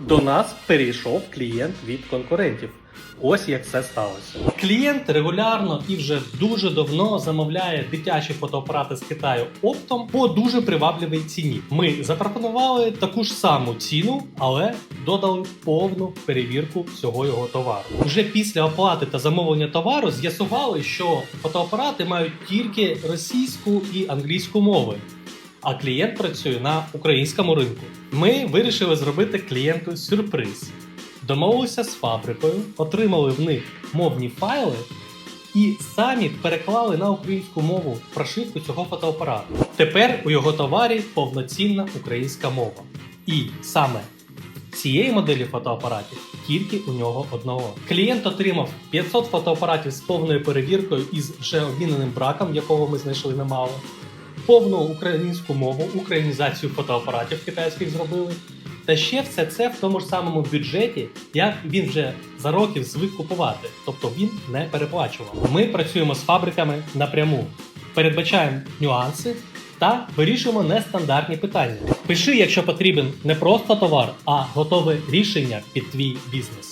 До нас перейшов клієнт від конкурентів. Ось як це сталося. Клієнт регулярно і вже дуже давно замовляє дитячі фотоапарати з Китаю оптом по дуже привабливій ціні. Ми запропонували таку ж саму ціну, але додали повну перевірку всього його товару. Уже після оплати та замовлення товару з'ясували, що фотоапарати мають тільки російську і англійську мови. А клієнт працює на українському ринку. Ми вирішили зробити клієнту сюрприз. Домовилися з фабрикою, отримали в них мовні файли і самі переклали на українську мову прошивку цього фотоапарату. Тепер у його товарі повноцінна українська мова. І саме цієї моделі фотоапаратів тільки у нього одного. Клієнт отримав 500 фотоапаратів з повною перевіркою із вже обміненим браком, якого ми знайшли немало. Повну українську мову, українізацію фотоапаратів китайських зробили. Та ще все це в тому ж самому бюджеті, як він вже за років звик купувати, тобто він не переплачував. Ми працюємо з фабриками напряму, передбачаємо нюанси та вирішуємо нестандартні питання. Пиши, якщо потрібен не просто товар, а готове рішення під твій бізнес.